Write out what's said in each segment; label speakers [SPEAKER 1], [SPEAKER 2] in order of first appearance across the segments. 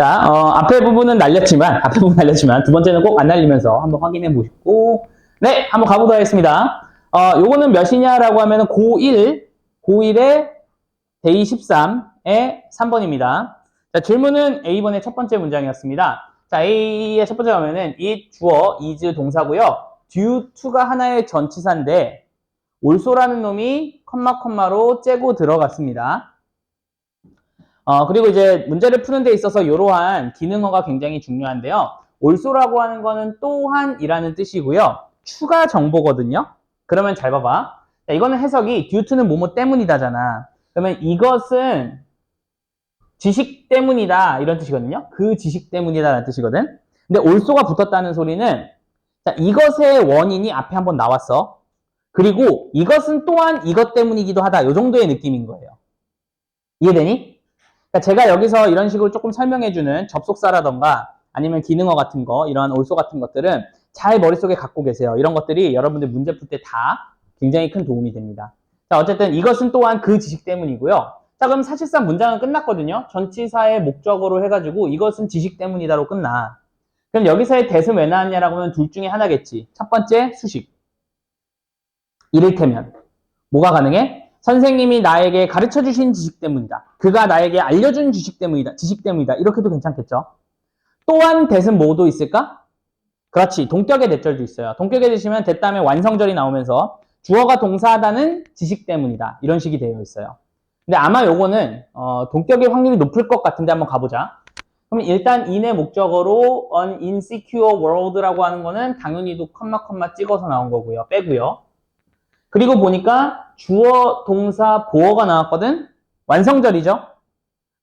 [SPEAKER 1] 자, 어, 앞에 부분은 날렸지만, 앞에 부분 날렸지만, 두 번째는 꼭 안 날리면서 한번 확인해 보시고, 네, 한번 가보도록 하겠습니다. 어, 요거는 몇이냐라고 하면은 고1, 고1의 데이 13의 3번입니다. 자, 질문은 A번의 첫 번째 문장이었습니다. 자, A의 첫 번째 가면은 이 주어, is 동사고요. due to가 하나의 전치사인데, 올소라는 놈이 컴마 컴마로 째고 들어갔습니다. 어, 그리고 이제 문제를 푸는 데 있어서 이러한 기능어가 굉장히 중요한데요. 올소라고 하는 거는 또한이라는 뜻이고요. 추가 정보거든요. 그러면 잘 봐봐. 자, 이거는 해석이 due to는 뭐뭐 때문이다잖아. 그러면 이것은 지식 때문이다 이런 뜻이거든요. 그 지식 때문이다라는 뜻이거든. 근데 올소가 붙었다는 소리는 자, 이것의 원인이 앞에 한번 나왔어. 그리고 이것은 또한 이것 때문이기도 하다. 이 정도의 느낌인 거예요. 이해되니? 그러니까 제가 여기서 이런 식으로 조금 설명해주는 접속사라던가 아니면 기능어 같은 거, 이러한 올소 같은 것들은 잘 머릿속에 갖고 계세요. 이런 것들이 여러분들 문제 풀 때 다 굉장히 큰 도움이 됩니다. 자, 어쨌든 이것은 또한 그 지식 때문이고요. 자, 그럼 사실상 문장은 끝났거든요. 전치사의 목적으로 해가지고 이것은 지식 때문이다로 끝나. 그럼 여기서의 대은 왜 나왔냐라고 하면 둘 중에 하나겠지. 첫 번째, 수식. 이를테면 뭐가 가능해? 선생님이 나에게 가르쳐 주신 지식 때문이다. 그가 나에게 알려준 지식 때문이다. 지식 때문이다. 이렇게도 괜찮겠죠. 또한 대은 뭐도 있을까? 그렇지. 동격의 대절도 있어요. 동격의 대시면 됐다음에 완성절이 나오면서 주어가 동사하다는 지식 때문이다. 이런 식이 되어 있어요. 근데 아마 요거는 어, 동격의 확률이 높을 것 같은데 한번 가보자. 그럼 일단 in의 목적어로 an insecure world라고 하는 거는 당연히도 컴마 컴마 찍어서 나온 거고요. 빼고요. 그리고 보니까 주어, 동사, 보어가 나왔거든? 완성절이죠?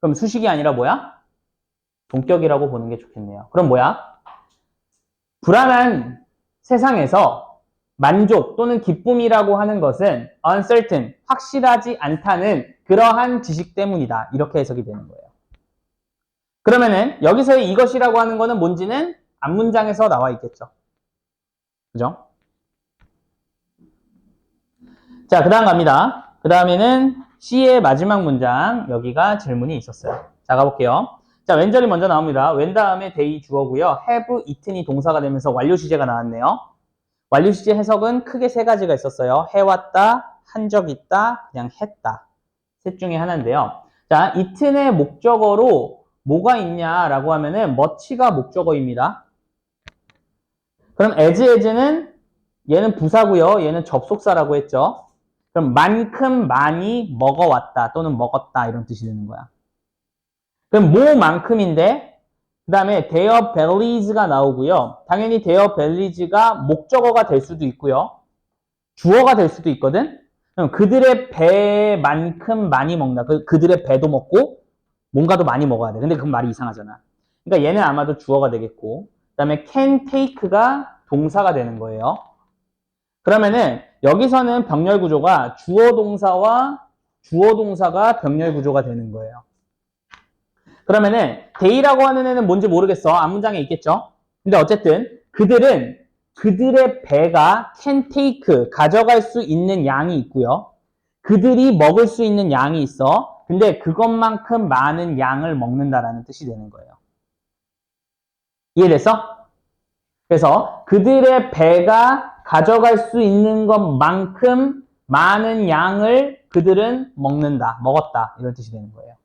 [SPEAKER 1] 그럼 수식이 아니라 뭐야? 동격이라고 보는 게 좋겠네요. 그럼 뭐야? 불안한 세상에서 만족 또는 기쁨이라고 하는 것은 uncertain, 확실하지 않다는 그러한 지식 때문이다. 이렇게 해석이 되는 거예요. 그러면은 여기서의 이것이라고 하는 거는 뭔지는 앞문장에서 나와 있겠죠. 그죠? 자, 그 다음 갑니다. 그 다음에는 C의 마지막 문장, 여기가 질문이 있었어요. 자, 가볼게요. 자, 왼절이 먼저 나옵니다. 왼 다음에 데이 주어고요. have, eaten이 동사가 되면서 완료 시제가 나왔네요. 완료 시제 해석은 크게 세 가지가 있었어요. 해왔다, 한 적 있다, 그냥 했다. 셋 중에 하나인데요. 자, eaten의 목적어로 뭐가 있냐라고 하면은 much가 목적어입니다. 그럼 as, as는 얘는 부사고요. 얘는 접속사라고 했죠. 그럼 만큼 많이 먹어왔다 또는 먹었다 이런 뜻이 되는 거야. 그럼 뭐만큼인데 그 다음에 their bellies가 나오고요. 당연히 their bellies가 목적어가 될 수도 있고요. 주어가 될 수도 있거든. 그럼 그들의 배만큼 많이 먹는다. 그, 그들의 배도 먹고 뭔가도 많이 먹어야 돼. 근데 그 말이 이상하잖아. 그러니까 얘는 아마도 주어가 되겠고 그 다음에 can take가 동사가 되는 거예요. 그러면은 여기서는 병렬 구조가 주어 동사와 주어 동사가 병렬 구조가 되는 거예요. 그러면은 데이라고 하는 애는 뭔지 모르겠어. 앞문장에 있겠죠. 근데 어쨌든 그들은 그들의 배가 can take 가져갈 수 있는 양이 있고요. 그들이 먹을 수 있는 양이 있어. 근데 그것만큼 많은 양을 먹는다라는 뜻이 되는 거예요. 이해됐어? 그래서 그들의 배가 가져갈 수 있는 것만큼 많은 양을 그들은 먹는다, 먹었다 이런 뜻이 되는 거예요.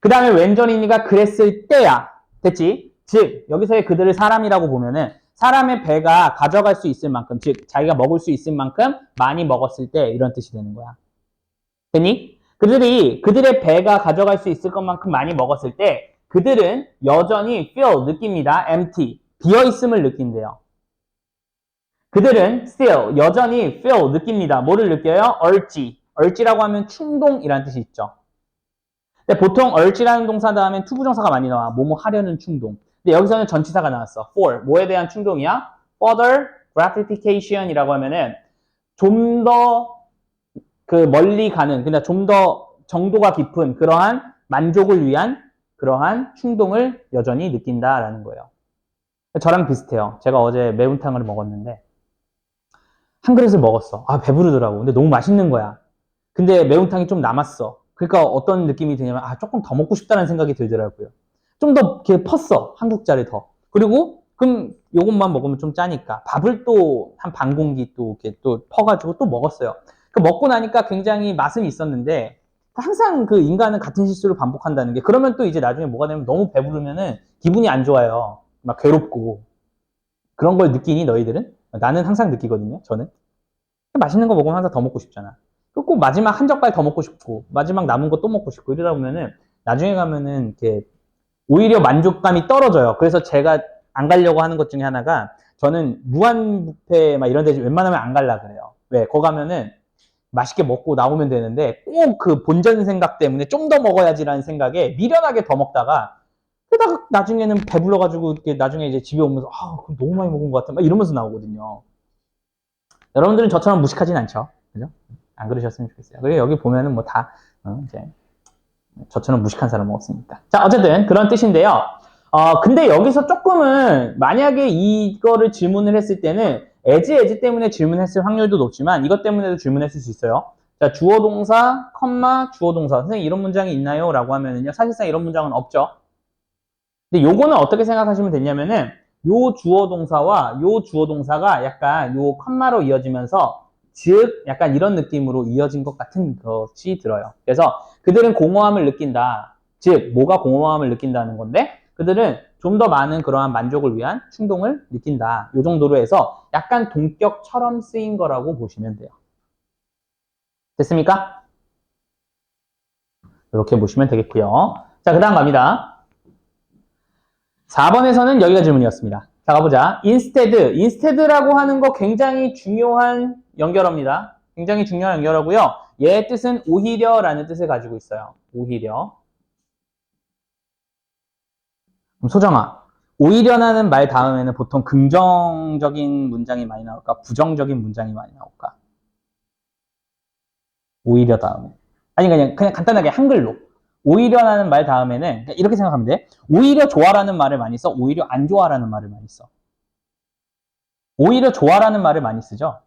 [SPEAKER 1] 그 다음에 왼전이니까 그랬을 때야 됐지? 즉 여기서의 그들을 사람이라고 보면은 사람의 배가 가져갈 수 있을 만큼 즉 자기가 먹을 수 있을 만큼 많이 먹었을 때 이런 뜻이 되는 거야. 됐니? 그들이 그들의 배가 가져갈 수 있을 것만큼 많이 먹었을 때 그들은 여전히 feel 느낍니다. empty 비어 있음을 느낀대요. 그들은 still 여전히 feel 느낍니다. 뭐를 느껴요? urge. urge라고 하면 충동이라는 뜻이 있죠. 근데 보통 urge라는 동사 다음에 투부정사가 많이 나와. 뭐뭐 하려는 충동. 근데 여기서는 전치사가 나왔어. for 뭐에 대한 충동이야? further gratification이라고 하면은 좀 더 그 멀리 가는, 그냥 좀 더 정도가 깊은 그러한 만족을 위한 그러한 충동을 여전히 느낀다라는 거예요. 저랑 비슷해요. 제가 어제 매운탕을 먹었는데 한 그릇을 먹었어. 아 배부르더라고. 근데 너무 맛있는 거야. 근데 매운탕이 좀 남았어. 그러니까 어떤 느낌이 드냐면 아 조금 더 먹고 싶다는 생각이 들더라고요. 좀 더 이렇게 펐어. 한국자를 더. 그리고 그럼 요것만 먹으면 좀 짜니까 밥을 또 한 반 공기 또 이렇게 또 퍼가지고 또 먹었어요. 그 먹고 나니까 굉장히 맛은 있었는데 항상 그 인간은 같은 실수를 반복한다는 게 그러면 또 이제 나중에 뭐가 되면 너무 배부르면은 기분이 안 좋아요. 막 괴롭고 그런 걸 느끼니 너희들은? 나는 항상 느끼거든요. 저는 맛있는 거 먹으면 항상 더 먹고 싶잖아. 꼭 마지막 한 젓갈 더 먹고 싶고 마지막 남은 거 또 먹고 싶고 이러다 보면은 나중에 가면은 이렇게 오히려 만족감이 떨어져요. 그래서 제가 안 가려고 하는 것 중에 하나가 저는 무한 뷔페 막 이런 데 웬만하면 안 갈라 그래요. 왜? 거 가면은 맛있게 먹고 나오면 되는데 꼭 그 본전 생각 때문에 좀 더 먹어야지라는 생각에 미련하게 더 먹다가 그러다가 나중에는 배불러가지고 이렇게 나중에 이제 집에 오면서 아 너무 많이 먹은 것 같아 막 이러면서 나오거든요. 여러분들은 저처럼 무식하진 않죠, 그죠? 안 그러셨으면 좋겠어요. 그리고 여기 보면은 뭐다 이제 저처럼 무식한 사람 없습니다. 자 어쨌든 그런 뜻인데요. 어 근데 여기서 조금은 만약에 이거를 질문을 했을 때는 as as 때문에 질문했을 확률도 높지만 이것 때문에도 질문했을 수 있어요. 자, 주어 동사, 컴마, 주어 동사. 선생님 이런 문장이 있나요? 라고 하면은요. 사실상 이런 문장은 없죠. 근데 요거는 어떻게 생각하시면 되냐면은 요 주어 동사와 요 주어 동사가 약간 요 컴마로 이어지면서 즉 약간 이런 느낌으로 이어진 것 같은 것이 들어요. 그래서 그들은 공허함을 느낀다. 즉 뭐가 공허함을 느낀다는 건데 그들은 좀 더 많은 그러한 만족을 위한 충동을 느낀다. 요 정도로 해서 약간 동격처럼 쓰인 거라고 보시면 돼요. 됐습니까? 이렇게 보시면 되겠고요. 자, 그 다음 갑니다. 4번에서는 여기가 질문이었습니다. 자, 가보자. instead. instead라고 하는 거 굉장히 중요한 연결어입니다. 굉장히 중요한 연결어고요. 얘의 뜻은 오히려 라는 뜻을 가지고 있어요. 오히려. 소정아, 오히려라는 말 다음에는 보통 긍정적인 문장이 많이 나올까? 부정적인 문장이 많이 나올까? 오히려 다음에. 아니, 그냥, 그냥 간단하게 한글로. 오히려라는 말 다음에는 그러니까 이렇게 생각하면 돼. 오히려 좋아라는 말을 많이 써. 오히려 안 좋아라는 말을 많이 써. 오히려 좋아라는 말을 많이 쓰죠.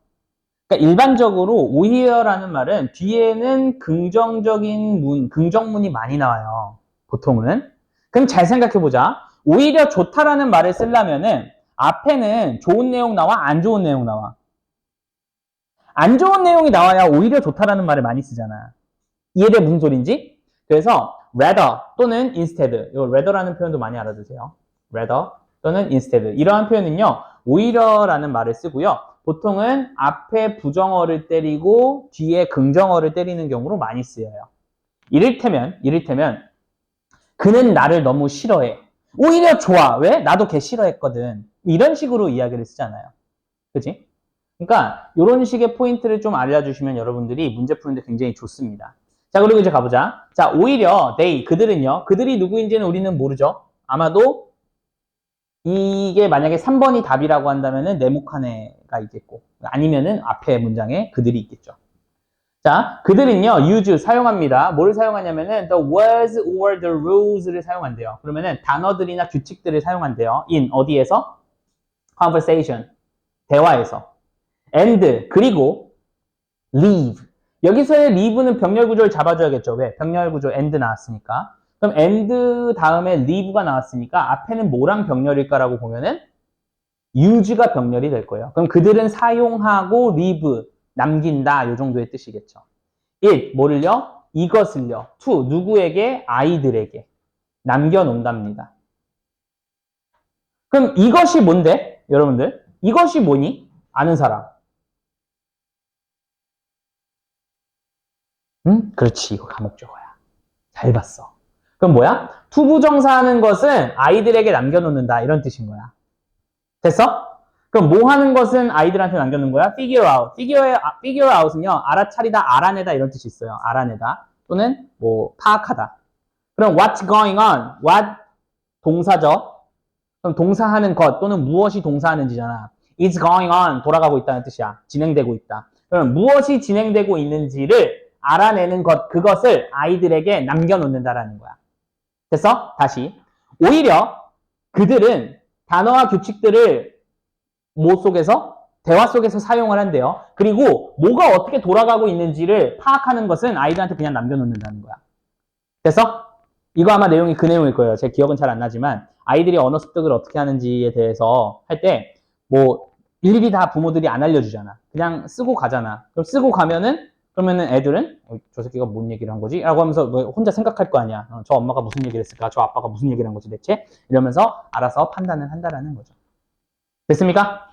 [SPEAKER 1] 그러니까 일반적으로 오히려라는 말은 뒤에는 긍정적인 문, 긍정문이 많이 나와요. 보통은. 그럼 잘 생각해 보자. 오히려 좋다라는 말을 쓰려면은 앞에는 좋은 내용 나와, 안 좋은 내용 나와. 안 좋은 내용이 나와야 오히려 좋다라는 말을 많이 쓰잖아. 이해돼 무슨 소린지? 그래서 rather 또는 instead. 이 rather라는 표현도 많이 알아두세요. rather 또는 instead. 이러한 표현은요. 오히려라는 말을 쓰고요. 보통은 앞에 부정어를 때리고 뒤에 긍정어를 때리는 경우로 많이 쓰여요. 이를테면 이를테면 그는 나를 너무 싫어해. 오히려 좋아. 왜? 나도 걔 싫어했거든. 이런 식으로 이야기를 쓰잖아요. 그지? 그러니까 이런 식의 포인트를 좀 알려주시면 여러분들이 문제 푸는데 굉장히 좋습니다. 자 그리고 이제 가보자. 자 오히려 they 그들은요. 그들이 누구인지는 우리는 모르죠. 아마도 이게 만약에 3번이 답이라고 한다면은 네모칸에가 있겠고 아니면은 앞에 문장에 그들이 있겠죠. 자 그들은요 use 사용합니다. 뭘 사용하냐면은 the was or the rules를 사용한대요. 그러면은 단어들이나 규칙들을 사용한대요. in 어디에서? conversation 대화에서 and 그리고 leave 여기서의 leave는 병렬 구조를 잡아줘야겠죠. 왜? 병렬 구조 and 나왔으니까. 그럼 and 다음에 leave가 나왔으니까 앞에는 뭐랑 병렬일까라고 보면은 use가 병렬이 될 거예요. 그럼 그들은 사용하고 leave 남긴다 요 정도의 뜻이겠죠. it 뭐를요? 이것을요. to 누구에게? 아이들에게 남겨놓는답니다. 그럼 이것이 뭔데? 여러분들 이것이 뭐니? 아는 사람. 응? 그렇지. 이거 감옥적어야. 잘 봤어. 그럼 뭐야? 투부정사하는 것은 아이들에게 남겨놓는다. 이런 뜻인 거야. 됐어? 그럼 뭐 하는 것은 아이들한테 남겨놓는 거야? figure out. figure, figure out은요, 알아차리다, 알아내다 이런 뜻이 있어요. 알아내다. 또는 뭐, 파악하다. 그럼 what's going on? what 동사죠. 그럼 동사하는 것 또는 무엇이 동사하는지잖아. is going on. 돌아가고 있다는 뜻이야. 진행되고 있다. 그럼 무엇이 진행되고 있는지를 알아내는 것, 그것을 아이들에게 남겨놓는다라는 거야. 됐어? 다시. 오히려 그들은 단어와 규칙들을 뭐 속에서? 대화 속에서 사용을 한대요. 그리고 뭐가 어떻게 돌아가고 있는지를 파악하는 것은 아이들한테 그냥 남겨놓는다는 거야. 됐어? 이거 아마 내용이 그 내용일 거예요. 제 기억은 잘 안 나지만 아이들이 언어 습득을 어떻게 하는지에 대해서 할 때 뭐 일일이 다 부모들이 안 알려주잖아. 그냥 쓰고 가잖아. 그럼 쓰고 가면은 그러면은 애들은 어, 저 새끼가 뭔 얘기를 한 거지? 라고 하면서 뭐 혼자 생각할 거 아니야. 어, 저 엄마가 무슨 얘기를 했을까? 저 아빠가 무슨 얘기를 한 거지 대체? 이러면서 알아서 판단을 한다라는 거죠. 됐습니까?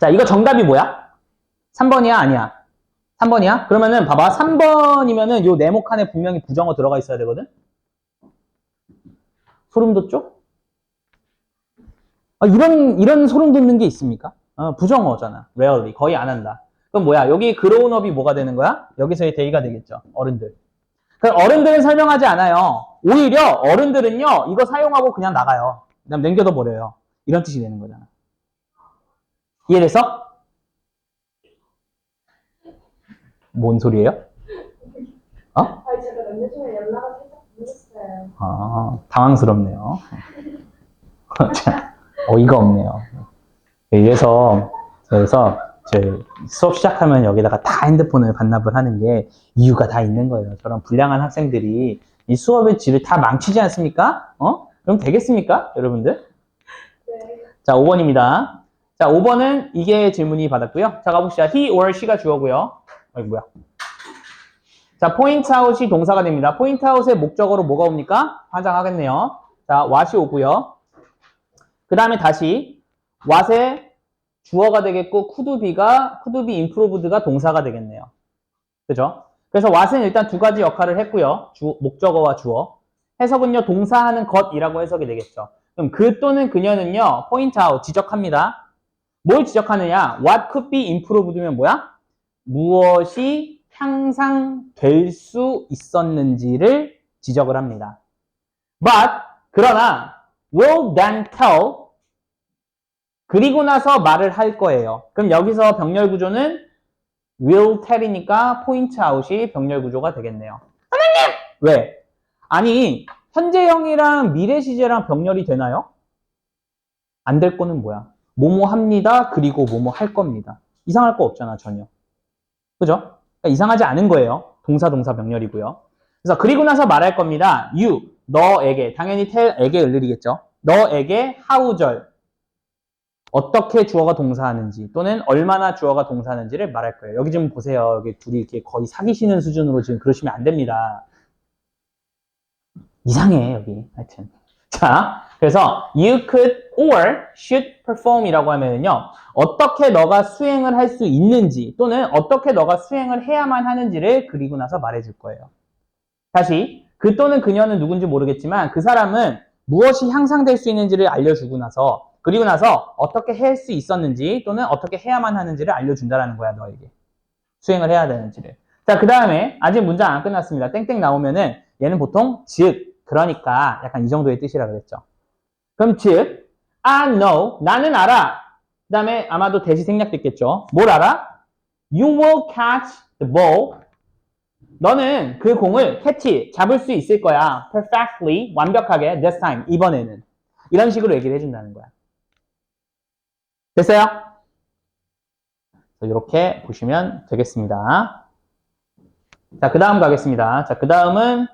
[SPEAKER 1] 자, 이거 정답이 뭐야? 3번이야? 아니야? 3번이야? 그러면은 봐봐. 3번이면은 요 네모 칸에 분명히 부정어 들어가 있어야 되거든? 소름 돋죠? 아, 이런, 이런 소름 돋는 게 있습니까? 어, 부정어잖아. rarely. 거의 안 한다. 그럼 뭐야? 여기 그로운업이 뭐가 되는 거야? 여기서의 대의가 되겠죠. 어른들. 그럼 어른들은 설명하지 않아요. 오히려 어른들은요, 이거 사용하고 그냥 나가요. 그 다음 남겨둬 버려요. 이런 뜻이 되는 거잖아. 이해됐어? 뭔 소리예요? 어?
[SPEAKER 2] 아니 제가 몇년 전에 연락을 살짝 못했어요.
[SPEAKER 1] 아, 당황스럽네요. 참, 어이가 없네요. 이래서, 그래서, 제 수업 시작하면 여기다가 다 핸드폰을 반납을 하는 게 이유가 다 있는 거예요. 저런 불량한 학생들이 이 수업의 질을 다 망치지 않습니까? 어? 그럼 되겠습니까? 여러분들?
[SPEAKER 2] 네.
[SPEAKER 1] 자, 5번입니다. 자, 5번은 이게 질문이 받았고요. 자, 가봅시다. he or she가 주어고요. 어이, 뭐야. 자, 포인트 아웃이 동사가 됩니다. 포인트 아웃의 목적어로 뭐가 옵니까? 화장하겠네요. 자, what이 오고요. 그 다음에 다시 what의 주어가 되겠고 could be improved가 동사가 되겠네요. 그죠? 그래서 what은 일단 두 가지 역할을 했고요. 주, 목적어와 주어. 해석은요, 동사하는 것이라고 해석이 되겠죠. 그럼 그 또는 그녀는요, 포인트 아웃, 지적합니다. 뭘 지적하느냐? What could be improved면 뭐야? 무엇이 향상될 수 있었는지를 지적을 합니다. But, 그러나, will then tell, 그리고 나서 말을 할 거예요. 그럼 여기서 병렬 구조는 will tell이니까 포인트 아웃이 병렬 구조가 되겠네요. 선생님! 왜? 아니, 현재형이랑 미래 시제랑 병렬이 되나요? 안 될 거는 뭐야? 뭐뭐 합니다. 그리고 뭐뭐 할 겁니다. 이상할 거 없잖아, 전혀. 그죠? 그러니까 이상하지 않은 거예요. 동사, 동사, 병렬이고요. 그래서 그리고 나서 말할 겁니다. you, 너에게. 당연히 tell에게 을리겠죠. 너에게 하우절. 어떻게 주어가 동사하는지 또는 얼마나 주어가 동사하는지를 말할 거예요. 여기 좀 보세요. 여기 둘이 이렇게 거의 사귀시는 수준으로 지금 그러시면 안 됩니다. 이상해, 여기. 하여튼. 자, 그래서 you could or should perform 이라고 하면은요, 어떻게 너가 수행을 할 수 있는지 또는 어떻게 너가 수행을 해야만 하는지를 그리고 나서 말해 줄 거예요. 다시, 그 또는 그녀는 누군지 모르겠지만 그 사람은 무엇이 향상될 수 있는지를 알려주고 나서 그리고 나서 어떻게 할 수 있었는지 또는 어떻게 해야만 하는지를 알려준다라는 거야, 너에게. 수행을 해야 되는지를. 자, 그 다음에 아직 문장 안 끝났습니다. 땡땡 나오면은 얘는 보통 즉, 그러니까 약간 이 정도의 뜻이라 그랬죠. 그럼 즉, I know, 나는 알아. 그 다음에 아마도 대시 생략됐겠죠. 뭘 알아? You will catch the ball. 너는 그 공을 catch, 잡을 수 있을 거야. perfectly, 완벽하게, this time, 이번에는. 이런 식으로 얘기를 해준다는 거야. 됐어요? 이렇게 보시면 되겠습니다. 자, 그 다음 가겠습니다. 자, 그 다음은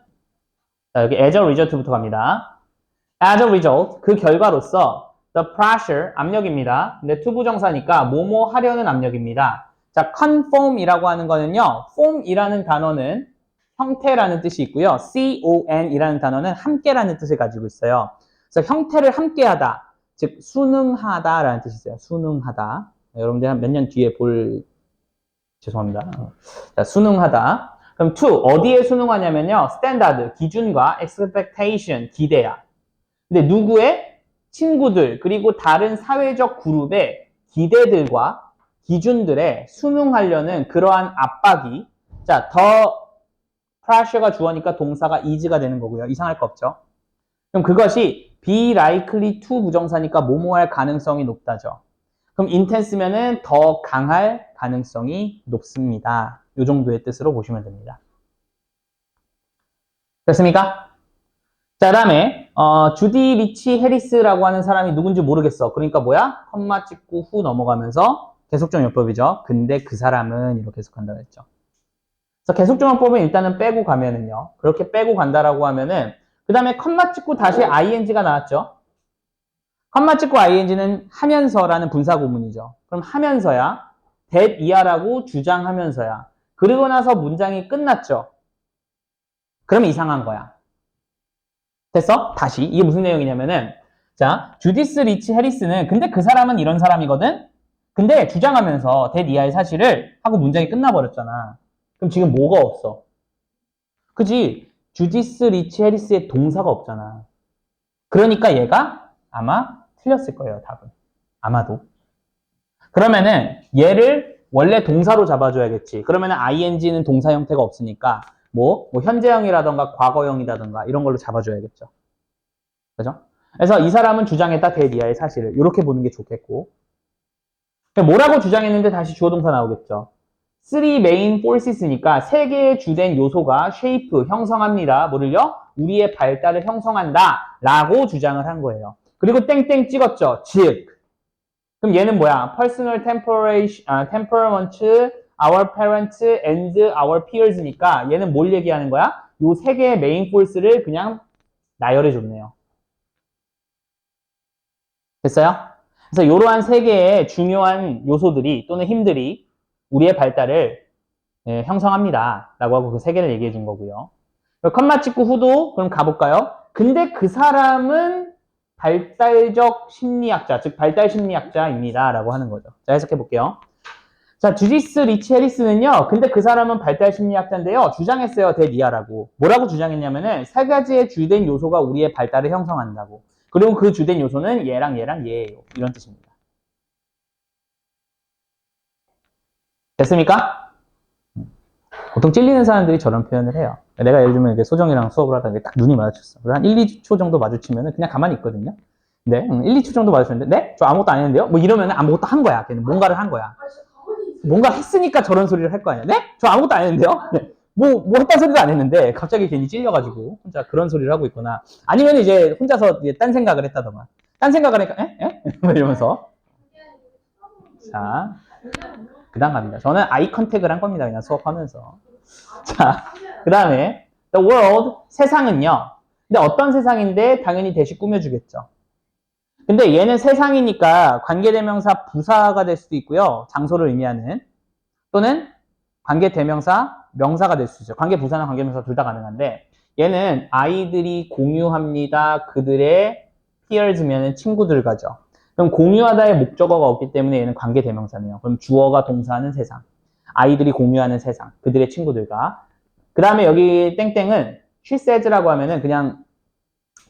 [SPEAKER 1] 자, 여기 as a result부터 갑니다. as a result, 그 결과로서 the pressure, 압력입니다. 근데 투부정사니까 뭐뭐 하려는 압력입니다. 자, conform이라고 하는 거는요, form이라는 단어는 형태라는 뜻이 있고요. con이라는 단어는 함께라는 뜻을 가지고 있어요. 그래서 형태를 함께하다, 즉 순응하다라는 뜻이 있어요. 순응하다. 여러분들 한몇년 뒤에 볼 죄송합니다. 자, 순응하다. 그럼 to 어디에 순응하냐면요. 스탠다드 기준과 expectation 기대야. 근데 누구의 친구들 그리고 다른 사회적 그룹의 기대들과 기준들에 순응하려는 그러한 압박이 자, 더 pressure가 주어니까 동사가 is가 되는 거고요. 이상할 거 없죠. 그럼 그것이 be likely to 부정사니까 뭐뭐할 가능성이 높다죠. 그럼 intense면은 더 강할 가능성이 높습니다. 이 정도의 뜻으로 보시면 됩니다. 됐습니까? 자, 다음에 어, 주디 리치 해리스라고 하는 사람이 누군지 모르겠어. 그러니까 뭐야? 컴마 찍고 후 넘어가면서 계속적 요법이죠. 근데 그 사람은 이렇게 해석한다고 했죠. 그래서 계속종합법은 일단은 빼고 가면은요. 그렇게 빼고 간다라고 하면은 그 다음에 컴마 찍고 다시 ing가 나왔죠. 컴마 찍고 ing는 하면서라는 분사 구문이죠. 그럼 하면서야 that 이하라고 주장하면서야 그리고 나서 문장이 끝났죠. 그럼 이상한 거야. 됐어? 다시 이게 무슨 내용이냐면은 자 주디스 리치 해리스는 근데 그 사람은 이런 사람이거든. 근데 주장하면서 that 이하의 사실을 하고 문장이 끝나버렸잖아. 그럼 지금 뭐가 없어? 그지? 주디스 리치 해리스의 동사가 없잖아. 그러니까 얘가 아마 틀렸을 거예요, 답은. 아마도. 그러면은 얘를 원래 동사로 잡아줘야겠지. 그러면은 ing는 동사 형태가 없으니까 뭐, 뭐 현재형이라던가 과거형이라던가 이런 걸로 잡아줘야겠죠. 그죠? 그래서 이 사람은 주장했다 대리아의 사실을 이렇게 보는 게 좋겠고 뭐라고 주장했는데 다시 주어 동사 나오겠죠. Three main forces니까 세 개의 주된 요소가 shape 형성합니다. 뭐를요? 우리의 발달을 형성한다 라고 주장을 한 거예요. 그리고 땡땡 찍었죠. 즉 그럼 얘는 뭐야? personal temperament, 아, temperament, our parents and our peers니까 얘는 뭘 얘기하는 거야? 요 세 개의 메인 포스를 그냥 나열해 줬네요. 됐어요? 그래서 이러한 세 개의 중요한 요소들이 또는 힘들이 우리의 발달을 예, 형성합니다. 라고 하고 그 세 개를 얘기해 준 거고요. 컴마 찍고 후도 그럼 가볼까요? 근데 그 사람은 발달적 심리학자, 즉 발달 심리학자입니다. 라고 하는 거죠. 자, 해석해 볼게요. 자, 주디스 리치 해리스는요, 근데 그 사람은 발달 심리학자인데요, 주장했어요, 데리아라고. 뭐라고 주장했냐면은, 세 가지의 주된 요소가 우리의 발달을 형성한다고. 그리고 그 주된 요소는 얘랑 얘랑 얘예요. 이런 뜻입니다. 됐습니까? 보통 찔리는 사람들이 저런 표현을 해요. 내가 예를 들면 이렇게 소정이랑 수업을 하다가 딱 눈이 마주쳤어. 한 1, 2초 정도 마주치면 그냥 가만히 있거든요. 네, 음, 1, 2초 정도 마주쳤는데, 네? 저 아무것도 안 했는데요? 뭐 이러면 아무것도 한 거야. 걔는 뭔가를 한 거야. 뭔가 했으니까 저런 소리를 할 거 아니야. 네? 저 아무것도 안 했는데요? 네. 뭐, 뭐 했다는 소리도 안 했는데, 갑자기 괜히 찔려가지고, 혼자 그런 소리를 하고 있거나, 아니면 이제 혼자서 이제 딴 생각을 했다더만. 딴 생각을 하니까, 에? 에? 뭐 이러면서. 자, 그 다음 갑니다. 저는 아이 컨택을 한 겁니다. 그냥 수업하면서. 자, 그 다음에, the world, 세상은요. 근데 어떤 세상인데, 당연히 대시 꾸며주겠죠. 근데 얘는 세상이니까 관계대명사 부사가 될 수도 있고요. 장소를 의미하는. 또는 관계대명사 명사가 될 수 있죠. 관계부사나 관계명사 둘 다 가능한데 얘는 아이들이 공유합니다. 그들의 peers면은 친구들과죠. 그럼 공유하다의 목적어가 없기 때문에 얘는 관계 대명사네요. 그럼 주어가 동사하는 세상. 아이들이 공유하는 세상. 그들의 친구들과. 그 다음에 여기 땡땡은 she says라고 하면은 그냥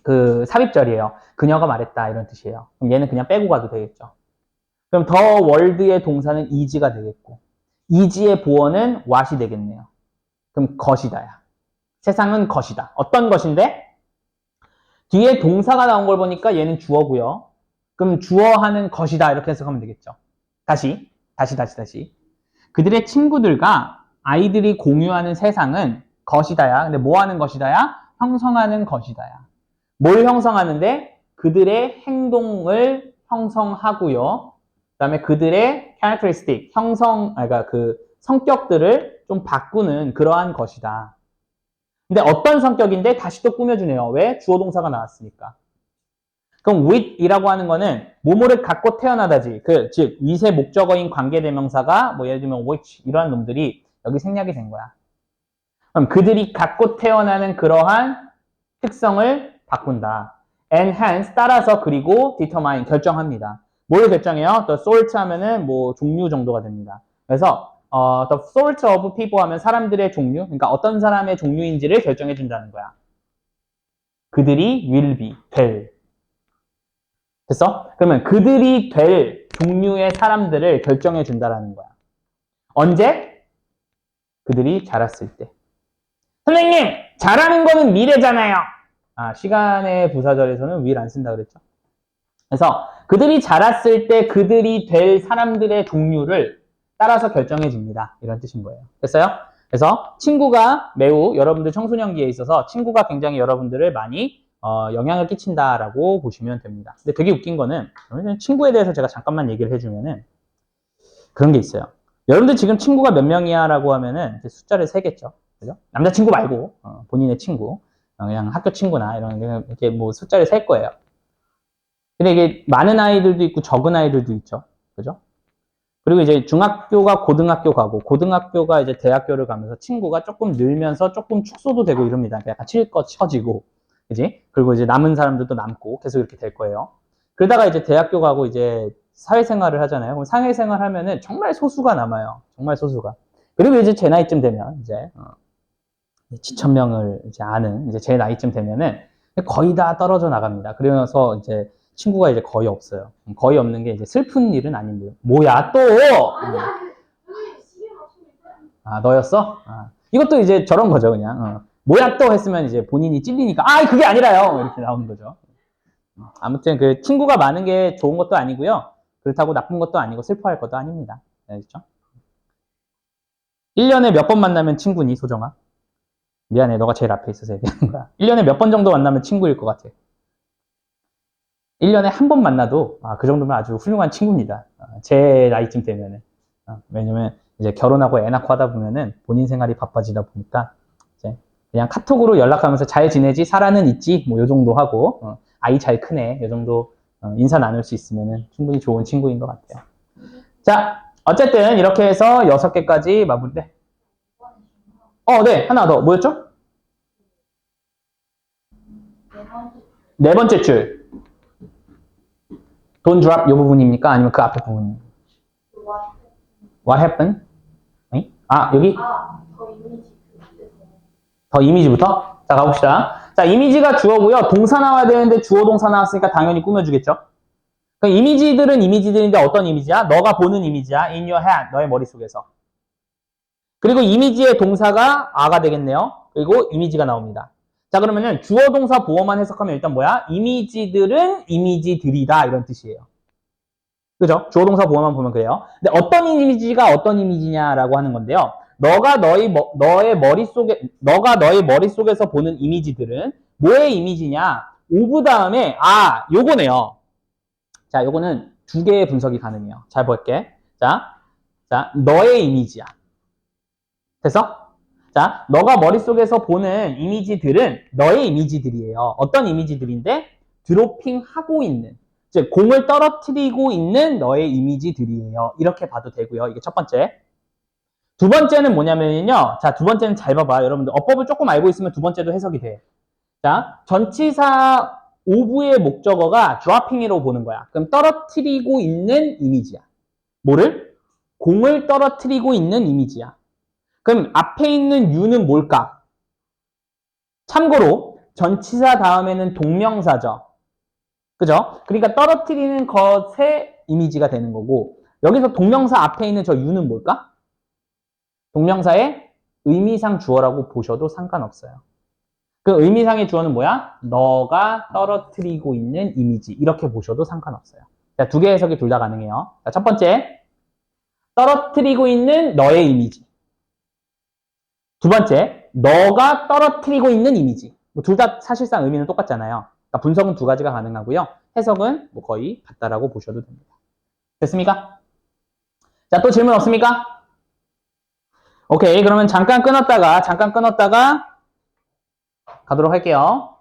[SPEAKER 1] 그 삽입절이에요. 그녀가 말했다 이런 뜻이에요. 그럼 얘는 그냥 빼고 가도 되겠죠. 그럼 더 월드의 동사는 is가 되겠고 is의 보어는 what이 되겠네요. 그럼 것이다야. 세상은 것이다. 어떤 것인데? 뒤에 동사가 나온 걸 보니까 얘는 주어고요. 그럼 주어하는 것이다 이렇게 해석하면 되겠죠. 다시 다시 다시 다시 그들의 친구들과 아이들이 공유하는 세상은 것이다야. 근데 뭐 하는 것이다야? 형성하는 것이다야. 뭘 형성하는데 그들의 행동을 형성하고요. 그다음에 그들의 characteristic 형성 아 그러니까 그 성격들을 좀 바꾸는 그러한 것이다. 근데 어떤 성격인데 다시 또 꾸며주네요. 왜? 주어 동사가 나왔으니까. 그럼 with이라고 하는 거는 뭐뭐를 갖고 태어나다지. 그, 즉, 위세 목적어인 관계대명사가 뭐 예를 들면 which 이러한 놈들이 여기 생략이 된 거야. 그럼 그들이 갖고 태어나는 그러한 특성을 바꾼다. enhance 따라서 그리고 determine 결정합니다. 뭘 결정해요? the sort 하면은 뭐 종류 정도가 됩니다. 그래서 어, the sort of people 하면 사람들의 종류, 그러니까 어떤 사람의 종류인지를 결정해 준다는 거야. 그들이 will be 될. 됐어? 그러면 그들이 될 종류의 사람들을 결정해 준다라는 거야. 언제? 그들이 자랐을 때. 선생님, 자라는 거는 미래잖아요. 아, 시간의 부사절에서는 will 안 쓴다 그랬죠. 그래서 그들이 자랐을 때 그들이 될 사람들의 종류를 따라서 결정해 줍니다. 이런 뜻인 거예요. 됐어요? 그래서 친구가 매우 여러분들 청소년기에 있어서 친구가 굉장히 여러분들을 많이 어, 영향을 끼친다라고 보시면 됩니다. 근데 되게 웃긴 거는 친구에 대해서 제가 잠깐만 얘기를 해주면은 그런 게 있어요. 여러분들 지금 친구가 몇 명이야라고 하면은 숫자를 세겠죠. 그죠? 남자친구 말고 어, 본인의 친구, 어, 그냥 학교 친구나 이런 그냥 이렇게 뭐 숫자를 셀 거예요. 근데 이게 많은 아이들도 있고 적은 아이들도 있죠. 그죠? 그리고 이제 중학교가 고등학교 가고 고등학교가 이제 대학교를 가면서 친구가 조금 늘면서 조금 축소도 되고 이럽니다. 그러니까 약간 칠것 쳐지고, 그지? 그리고 이제 남은 사람들도 남고 계속 이렇게 될 거예요. 그러다가 이제 대학교 가고 이제 사회생활을 하잖아요. 그럼 사회생활 하면은 정말 소수가 남아요. 정말 소수가. 그리고 이제 제 나이쯤 되면 이제 어, 지천 명을 이제 아는 이제 제 나이쯤 되면은 거의 다 떨어져 나갑니다. 그러면서 이제 친구가 이제 거의 없어요. 거의 없는 게 이제 슬픈 일은 아닌데요. 뭐야 또?
[SPEAKER 2] 맞추니까
[SPEAKER 1] 아 너였어? 아, 이것도 이제 저런 거죠 그냥. 어. 뭐야 또 했으면 이제 본인이 찔리니까 아 그게 아니라요 이렇게 나오는 거죠. 아무튼 그 친구가 많은 게 좋은 것도 아니고요. 그렇다고 나쁜 것도 아니고 슬퍼할 것도 아닙니다. 알겠죠? 1년에 몇 번 만나면 친구니, 소정아? 미안해, 너가 제일 앞에 있어서 얘기하는 거야. 1년에 몇 번 정도 만나면 친구일 것 같아? 1년에 한 번 만나도, 아, 그 정도면 아주 훌륭한 친구입니다. 아, 제 나이쯤 되면은. 아, 왜냐면, 이제 결혼하고 애 낳고 하다 보면은 본인 생활이 바빠지다 보니까, 그냥 카톡으로 연락하면서 잘 지내지? 살아는 있지? 뭐, 요 정도 하고, 어, 아이 잘 크네. 요 정도 어, 인사 나눌 수 있으면은 충분히 좋은 친구인 것 같아요. 자, 어쨌든 이렇게 해서 여섯 개까지 마무리돼. 어, 네, 하나 더. 뭐였죠? 네 번째 줄. Don't drop 이 부분입니까? 아니면 그 앞에 부분? What happened? 응? 아, 여기
[SPEAKER 2] 그
[SPEAKER 1] 더 이미지부터? 자, 가봅시다. 자, 이미지가 주어고요. 동사 나와야 되는데 주어 동사 나왔으니까 당연히 꾸며주겠죠? 그 이미지들은 이미지들인데 어떤 이미지야? 너가 보는 이미지야. In your head. 너의 머릿속에서. 그리고 이미지의 동사가 아가 되겠네요. 그리고 이미지가 나옵니다. 자, 그러면은 주어 동사 보어만 해석하면 일단 뭐야? 이미지들은 이미지들이다. 이런 뜻이에요. 그죠? 주어 동사 보어만 보면 그래요. 근데 어떤 이미지가 어떤 이미지냐라고 하는 건데요. 너가 너의 머- 너의 머릿속에 너가 너의 머릿속에서 보는 이미지들은 뭐의 이미지냐? 오브 다음에 아, 요거네요. 자, 요거는 두 개의 분석이 가능해요. 잘 볼게. 자, 자, 너의 이미지야. 됐어? 자, 너가 머릿속에서 보는 이미지들은 너의 이미지들이에요. 어떤 이미지들인데? 드로핑하고 있는, 즉, 공을 떨어뜨리고 있는 너의 이미지들이에요. 이렇게 봐도 되고요. 이게 첫 번째. 두 번째는 뭐냐면요. 자, 두 번째는 잘 봐봐. 여러분들, 어법을 조금 알고 있으면 두 번째도 해석이 돼. 자, 전치사 오브의 목적어가 dropping이라고 보는 거야. 그럼 떨어뜨리고 있는 이미지야. 뭐를? 공을 떨어뜨리고 있는 이미지야. 그럼 앞에 있는 you는 뭘까? 참고로 전치사 다음에는 동명사죠. 그죠? 그러니까 떨어뜨리는 것의 이미지가 되는 거고 여기서 동명사 앞에 있는 저 you는 뭘까? 동명사의 의미상 주어라고 보셔도 상관없어요. 그 의미상의 주어는 뭐야? 너가 떨어뜨리고 있는 이미지. 이렇게 보셔도 상관없어요. 자, 두 개의 해석이 둘 다 가능해요. 자, 첫 번째. 떨어뜨리고 있는 너의 이미지. 두 번째. 너가 떨어뜨리고 있는 이미지. 뭐 둘 다 사실상 의미는 똑같잖아요. 그러니까 분석은 두 가지가 가능하고요. 해석은 뭐 거의 같다라고 보셔도 됩니다. 됐습니까? 자, 또 질문 없습니까? 오케이. 그러면 잠깐 끊었다가, 잠깐 끊었다가 가도록 할게요.